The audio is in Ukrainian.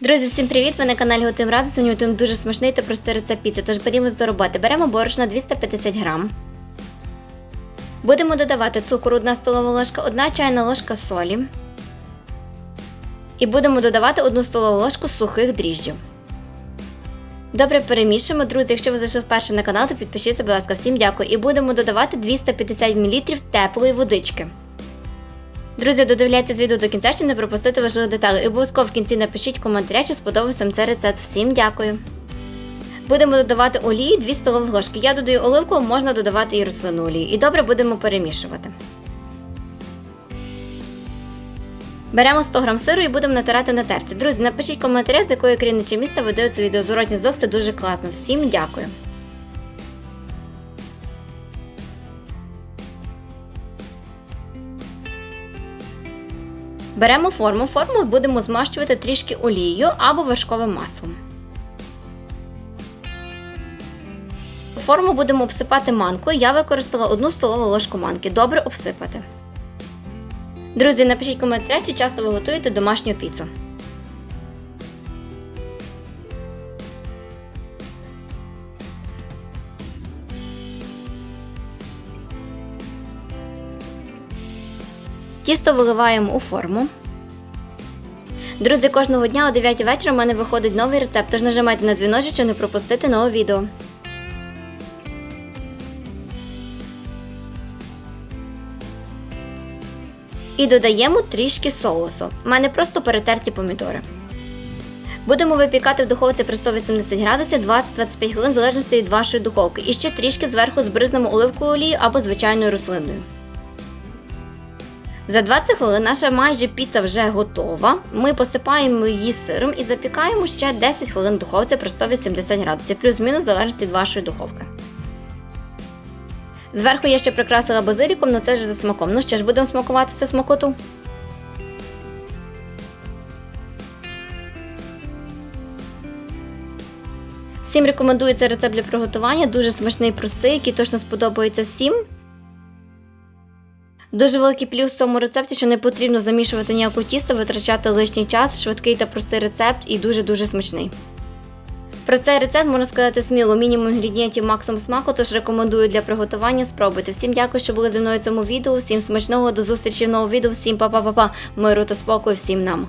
Друзі, всім привіт! Ви на каналі Готуємо разом. Сьогодні готуємо дуже смачний та простий рецепт піци, тож берімось до роботи. Беремо борошно 250 грам. Будемо додавати цукор 1 столова ложка, 1 чайна ложка солі. І будемо додавати 1 столову ложку сухих дріжджів. Добре перемішуємо, друзі. Якщо ви зайшли вперше на канал, то підпишіться, будь ласка, всім дякую. І будемо додавати 250 мл теплої водички. Друзі, додивляйтесь відео до кінця, щоб не пропустити важливих деталей. І обов'язково в кінці напишіть коментаря, чи сподобався вам цей рецепт. Всім дякую. Будемо додавати олії 2 столові ложки. Я додаю оливку, можна додавати і рослинну олію. І добре будемо перемішувати. Беремо 100 г сиру і будемо натирати на терці. Друзі, напишіть коментарі, з якої країни чи міста ви дивитеся відео. Зворотній звук це дуже класно. Всім дякую. Беремо форму. Форму будемо змащувати трішки олією або вершковим маслом. Форму будемо обсипати манкою. Я використала 1 столову ложку манки. Добре обсипати. Друзі, напишіть коментарі, чи часто ви готуєте домашню піцу. Тісто виливаємо у форму. Друзі, кожного дня о 9 вечора у мене виходить новий рецепт, тож нажимайте на дзвіночок, щоб не пропустити нове відео. І додаємо трішки соусу. У мене просто перетерті помідори. Будемо випікати в духовці при 180 градусів 20-25 хвилин в залежності від вашої духовки. І ще трішки зверху збризнемо оливковою олією або звичайною рослинною. За 20 хвилин наша майже піца вже готова. Ми посипаємо її сиром і запікаємо ще 10 хвилин в духовці при 180 градусів, плюс-мінус в залежності від вашої духовки. Зверху я ще прикрасила базиліком, але це вже за смаком. Ну що ж, будемо смакувати це смакоту. Всім рекомендую цей рецепт для приготування. Дуже смачний, простий, який точно сподобається всім. Дуже великий плюс в цьому рецепті, що не потрібно замішувати ніяку тісто, витрачати лишній час, швидкий та простий рецепт і дуже-дуже смачний. Про цей рецепт можна сказати сміло, мінімум інгредієнтів максимум смаку, тож рекомендую для приготування спробуйте. Всім дякую, що були зі мною в цьому відео. Всім смачного, до зустрічі в новому відео, всім па-па-па-па, миру та спокою всім нам.